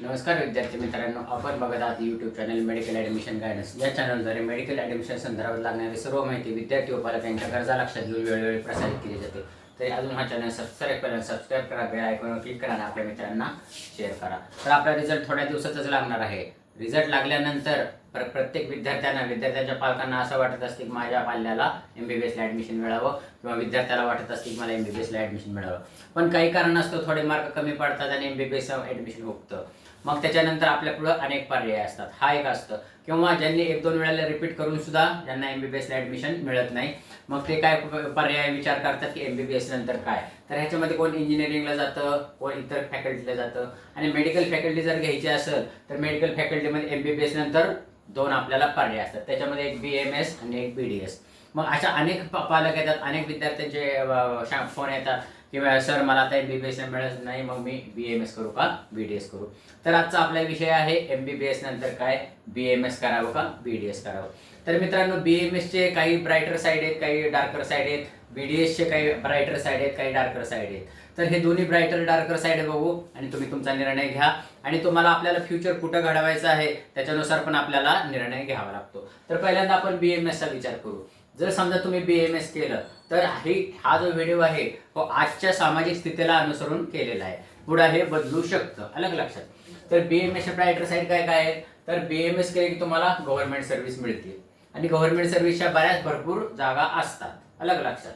नमस्कार विद्यार्थी मित्रांनो आपण बघत आहात YouTube channel medical admission guidance या चॅनलद्वारे मेडिकल ॲडमिशन संदर्भात लागणारी सर्व माहिती विद्यार्थी व पालकांच्या गरजा लक्षात घेऊन वेळोवेळी प्रसारित केली जाते. तरी अजून हा चॅनल सबस्क्राईब करा सबस्क्राईब करा बेल आयकॉनवर क्लिक करा आणि आपल्या मित्रांना शेअर करा. तर आपला रिझल्ट थोड्या दिवसातच लागणार आहे. रिझल्ट लागल्यानंतर प्र प्रत्येक विद्यार्थ्यांना विद्यार्थ्यांच्या पालकांना असं वाटत असते की माझ्या पाल्याला एम बी बी एसला ॲडमिशन मिळावं किंवा विद्यार्थ्याला वाटत असते की मला एम बी बी एसला ॲडमिशन मिळावं. पण काही कारण असतं थोडे मार्क कमी पडतात आणि M B B S admission होतं. मग त्याच्यानंतर आपल्या पुढं अनेक पर्याय असतात. हा एक असतं. किंवा ज्यांनी एक दोन वेळेला रिपीट करून सुद्धा ज्यांना एम बी बी एसला ॲडमिशन मिळत नाही मग ते काय पर्याय विचार करतात की एम बी बी एस नंतर काय? तर ह्याच्यामध्ये कोण इंजिनिअरिंगला जातं कोण इतर फॅकल्टीला जातं. आणि मेडिकल फॅकल्टी जर घ्यायची असेल तर मेडिकल फॅकल्टीमध्ये एम बी बी एस नंतर दोन आपल्याला पर्याय असतात. त्याच्यामध्ये एक बी एम एस आणि एक बी डी एस मग अशा अनेक पालक येतात अनेक विद्यार्थ्यांचे फोन येतात. किंवा सर मला आता एम बी बी एस मिळत नाही मग मी बी एम एस करू का? बी डी एस करू. तर आजचा आपला विषय आहे एम बी बी एस नंतर काय? बी एम एस करावं का? बी डी एस करावं. तर मित्रांनो बी एम एसचे काही ब्राईटर साईड आहेत काही डार्कर साईड आहेत. बी डी एसचे काही ब्राईटर साईड आहेत काही डार्कर साईड आहेत. तर हे दोन्ही ब्राईटर डार्कर साईड बघू आणि तुम्ही तुमचा निर्णय घ्या. आणि तुम्हाला आपल्याला फ्युचर कुठं घडवायचं आहे त्याच्यानुसार पण आपल्याला निर्णय घ्यावा लागतो. तर पहिल्यांदा आपण बी एम एसचा विचार करू. जर समजा तुम्ही बी एम एस केलं तर हे हा जो व्हिडिओ आहे तो आजच्या सामाजिक स्थितीला अनुसरून केलेला आहे. पुढे हे बदलू शकतं अलग लक्षात. तर B M S brighter side काय काय आहे? तर बी एम एस केले की तुम्हाला गव्हर्नमेंट सर्व्हिस मिळते. आणि गव्हर्नमेंट सर्व्हिसच्या बऱ्याच भरपूर जागा असतात अलग लक्षात.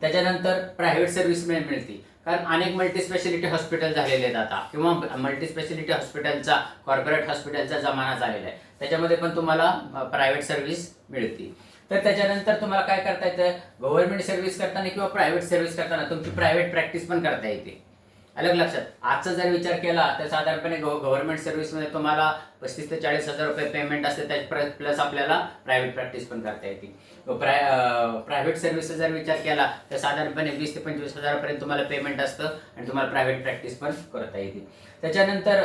त्याच्यानंतर प्रायव्हेट सर्व्हिस मिळते. कारण अनेक मल्टीस्पेशालिटी हॉस्पिटल झालेले आहेत आता. किंवा मल्टीस्पेशालिटी हॉस्पिटलचा कॉर्पोरेट हॉस्पिटलचा जमाना झालेला आहे. त्याच्यामध्ये पण तुम्हाला प्रायव्हेट सर्व्हिस मिळते तर त्याच्यानंतर तुम्हाला काय करता येतं? गव्हर्नमेंट सर्व्हिस करताना किंवा प्रायव्हेट सर्व्हिस करताना तुमची प्रायव्हेट प्रॅक्टिस पण करता येते. अलग लक्षात. आजचा जर विचार केला तर साधारणपणे गव्हर्नमेंट सर्व्हिसमध्ये तुम्हाला पस्तीस ते चाळीस हजार रुपये पेमेंट असते त्या प्लस आपल्याला प्रायव्हेट प्रॅक्टिस पण करता येते. प्राय प्रायव्हेट सर्व्हिसचा जर विचार केला तर साधारणपणे वीस ते पंचवीस हजारापर्यंत तुम्हाला पेमेंट असतं आणि तुम्हाला प्रायव्हेट प्रॅक्टिस पण करता येते. त्याच्यानंतर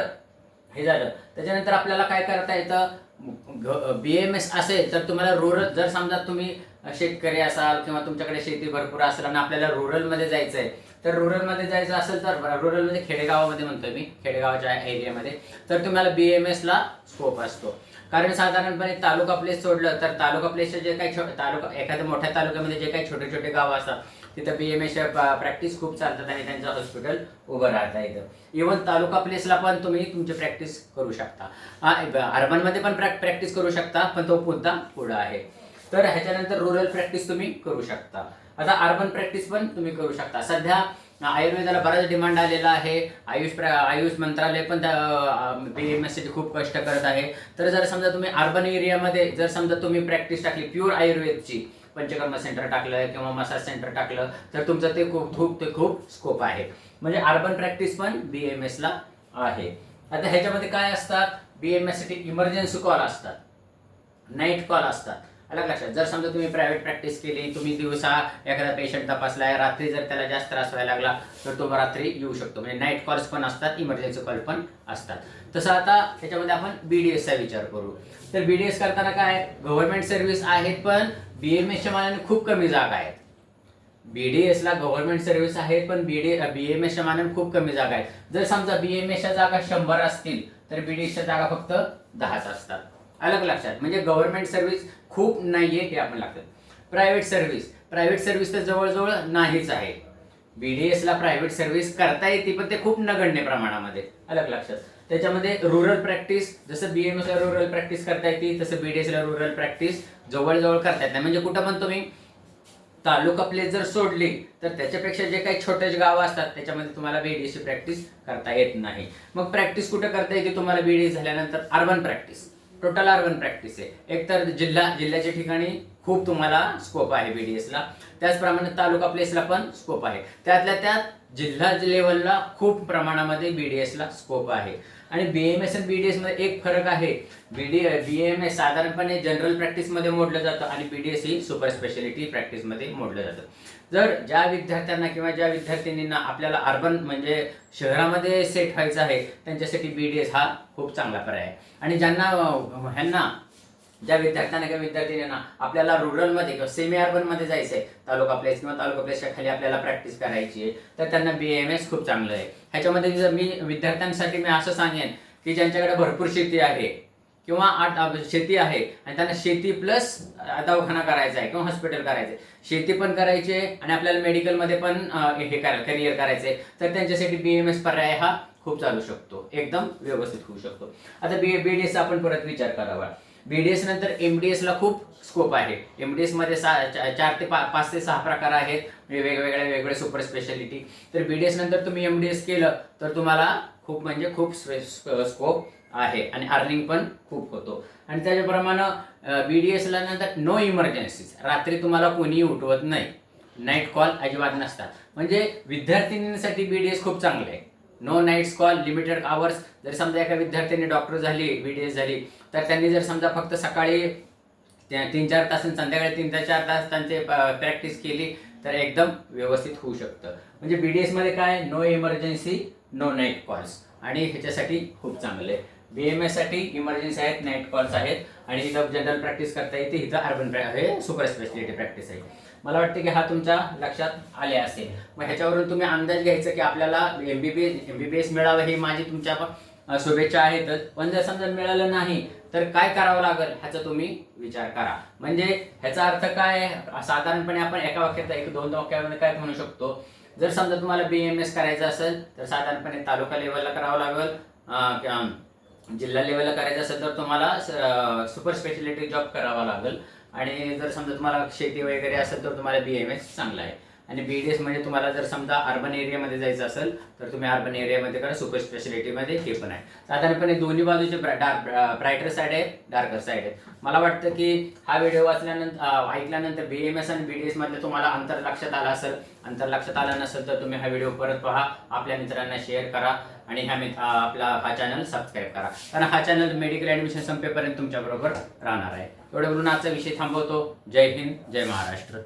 हे झालं. त्याच्यानंतर आपल्याला काय करता येतं? बी एम एस असेल तर तुम्हाला रुरल जर समजा तुम्ही शेतकरी असाल किंवा तुमच्याकडे शेती भरपूर असेल आणि आपल्याला रुरलमध्ये जायचं आहे तर रुरलमध्ये जायचं असेल तर रुरलमध्ये खेडेगावामध्ये म्हणतोय मी खेडेगावाच्या एरियामध्ये तर तुम्हाला बी एम एसला स्कोप असतो. कारण साधारणपणे तालुका प्लेस सोडलं तर तालुका प्लेसचे जे काही तालुका एखाद्या मोठ्या तालुक्यामध्ये जे काही छोटे छोटे गाव असतात तिथं बी एम एसच्या प्रॅक्टिस खूप चालतात आणि त्यांचं हॉस्पिटल उभं राहता येतं इवन तालुका प्लेसला पण तुम्ही तुमची प्रॅक्टिस करू शकता. अर्बनमध्ये पण प्रॅक्टिस करू शकता पण तो मुद्दा पुढं आहे. तर ह्याच्यानंतर रुरल प्रॅक्टिस तुम्ही करू शकता. आता अर्बन प्रॅक्टिस पण तुम्ही करू शकता. सध्या आयुर्वेदाला बराच डिमांड आलेला आहे. आयुष प्र आयुष मंत्रालय पण बी एम एससाठी खूप कष्ट करत आहे. तर जर समजा तुम्ही अर्बन एरियामध्ये जर समजा तुम्ही प्रॅक्टिस टाकली प्युअर आयुर्वेदची पंचकर्म सेंटर टाकलं किंवा मसाज सेंटर टाकलं तर तुमचं ते खूप खूप ते खूप स्कोप आहे. म्हणजे अर्बन प्रॅक्टिस पण बी एम एसला आहे. आता ह्याच्यामध्ये काय असतात? बी एम एससाठी इमर्जन्सी कॉल असतात. नाईट कॉल असतात. अलग लक्षात. जर समजा तुम्ही प्रायव्हेट प्रॅक्टिस केली तुम्ही दिवसा एखादा पेशंट तपासलाय रात्री जर त्याला जास्त त्रास व्हायला लागला तर तो रात्री येऊ शकतो. म्हणजे नाईट कॉल्स पण असतात इमर्जन्सी कॉल पण असतात. तसं आता त्याच्यामध्ये आपण बी डी एसचा विचार करू. तर बी डी एस करताना काय गव्हर्नमेंट सर्व्हिस आहेत पण बी एम एसच्या मानाने खूप कमी जागा आहेत. बी डी एसला गव्हर्नमेंट सर्व्हिस आहेत पण बी डी बी एम एसच्या मानाने खूप कमी जागा आहेत. जर समजा बी एम एसच्या जागा शंभर असतील तर बी डी एसच्या जागा फक्त दहाच असतात. अलग लक्षात म्हणजे गव्हर्नमेंट सर्व्हिस खूप नाहीये हे आपण लागतं. प्रायव्हेट सर्व्हिस प्रायव्हेट सर्व्हिस तर जवळजवळ नाहीच आहे. बी डी एसला प्रायव्हेट सर्व्हिस करता येते पण ते खूप नगण्य प्रमाणामध्ये. अलग लक्षात त्याच्यामध्ये रुरल प्रॅक्टिस जसं बी एम एसला रुरल प्रॅक्टिस करता येते तसं बी डी एसला रुरल प्रॅक्टिस जवळजवळ करता येत नाही. म्हणजे कुठं पण तुम्ही तालुका प्लेस जर सोडली तर त्याच्यापेक्षा जे काही छोटे गावं असतात त्याच्यामध्ये तुम्हाला बीडीएसची प्रॅक्टिस करता येत नाही. मग प्रॅक्टिस कुठं करता येते? तुम्हाला बीडीएस झाल्यानंतर urban practice total urban practice आहे. एकतर जिल्हा जिल्ह्याच्या ठिकाणी खूप तुम्हाला स्कोप आहे बीडीएसला त्याचप्रमाणे तालुका प्लेसला पण स्कोप आहे. त्यातल्या त्यात जिल्हा लेवलला खूप प्रमाणामध्ये बीडीएसला स्कोप आहे. आणि बी एम एस आणि बी डी मध्ये एक फरक आहे. B D B M S साधारणपणे जनरल प्रॅक्टिसमध्ये मोडलं जातं आणि बी डी एस ही सुपर स्पेशालिटी प्रॅक्टिसमध्ये मोडलं जातं. जर ज्या विद्यार्थ्यांना किंवा ज्या विद्यार्थिनींना आपल्याला अर्बन म्हणजे शहरामध्ये सेट व्हायचं आहे त्यांच्यासाठी बी डी एस हा खूप चांगला पर्याय आहे. आणि ज्यांना ह्यांना ज्या विद्यार्थ्यांना किंवा विद्यार्थिनींना आपल्याला रुरलमध्ये किंवा सेमी अर्बनमध्ये जायचं आहे तालुका प्लेस किंवा तालुका प्लेसच्या खाली आपल्याला प्रॅक्टिस करायची आहे तर त्यांना बी एम एस खूप चांगलं आहे. ह्याच्यामध्ये जर मी विद्यार्थ्यांसाठी मी असं सांगेन की ज्यांच्याकडे भरपूर शेती आहे किंवा आठ शेती आहे आणि त्यांना शेती प्लस दवाखाना करायचा आहे किंवा हॉस्पिटल करायचं. आहे शेती पण करायची आहे आणि आपल्याला मेडिकलमध्ये पण हे करायला करिअर करायचं. आहे तर त्यांच्यासाठी बी एम एस पर्याय हा खूप चालू शकतो. एकदम व्यवस्थित होऊ शकतो. आता बी बी डी एस आपण परत विचार करावा. बी डी एस नंतर एम डी एसला खूप स्कोप आहे. एम डी एसमध्ये सा चार ते पा पाच ते सहा प्रकार आहेत. म्हणजे वेगवेगळे वेगवेगळ्या सुपर स्पेशालिटी तर बी डी एस नंतर तुम्ही एम डी एस केलं तर तुम्हाला खूप म्हणजे खूप स्कोप आहे आणि अर्निंग पण खूप होतो. आणि त्याच्याप्रमाणे बी डी एसला नंतर नो इमर्जन्सीज रात्री तुम्हाला कोणीही उठवत नाही. नाईट कॉल अजिबात नसतात. म्हणजे विद्यार्थिनींसाठी बी डी एस खूप चांगलं आहे. No nights call limited hours जर समजा एका विद्यार्थ्याने डॉक्टर झाली बी डी एस झाली तर त्यांनी जर समजा फक्त सकाळी तीन चार तास संध्याकाळी तीन ते चार तास त्यांचे प्रॅक्टिस केली तर एकदम व्यवस्थित होऊ शकतं. म्हणजे बी डी एसमध्ये काय? No emergency no night calls आणि ह्याच्यासाठी खूप चांगलं आहे. बी एम इमर्जन्सी आहेत नाईट कॉल्स आहेत आणि इथं जनरल प्रॅक्टिस करता येते. इथं अर्बन हे सुपर स्पेशलिटी प्रॅक्टिस आहे. मला वाटतं की हा तुमच्या लक्षात आले असेल. मग ह्याच्यावरून तुम्ही अंदाज घ्यायचा की आपल्याला M B B S M B B S मिळावं ही माझी तुमच्या शुभेच्छा आहेतच पण जर समजा मिळालं नाही तर काय करावं लागेल ह्याचा तुम्ही विचार करा. म्हणजे ह्याचा अर्थ काय साधारणपणे आपण एका वाक्यात एक दोन वाक्यामध्ये काय म्हणू शकतो? जर समजा तुम्हाला बी एम एस करायचं असेल तर साधारणपणे तालुका लेवलला करावं लागेल जिल्हा लेवलला करायचं असेल तर तुम्हाला सुपर स्पेशालिटी जॉब करावा लागेल. आणि जर समजा तुम्हाला शेती वगैरे असेल तर तुम्हाला बी एम एस चांगला आहे. आणि बी डी एस म्हणजे तुम्हाला जर समजा अर्बन एरियामध्ये जायचं असेल तर तुम्ही अर्बन एरियामध्ये करा सुपर स्पेशालिटीमध्ये हे पण आहे. साधारणपणे दोन्ही बाजूचे डार्क ब्रायटर साईड आहे डार्कर साईड आहे. मला वाटतं की हा व्हिडिओ वाचल्यानंतर ऐकल्यानंतर बी एम एस आणि बी डी एसमधलं तुम्हाला अंतर लक्षात आलं असेल अंतर लक्षात आलं नसेल तर तुम्ही हा व्हिडिओ परत पहा आपल्या मित्रांना शेअर करा आणि ह्या मित्र आपला हा चॅनल सबस्क्राईब करा. कारण हा चॅनल मेडिकल ॲडमिशन संपेपर्यंत तुमच्याबरोबर राहणार आहे. एवढं बोलून आजचा विषय थांबवतो. जय हिंद जय महाराष्ट्र.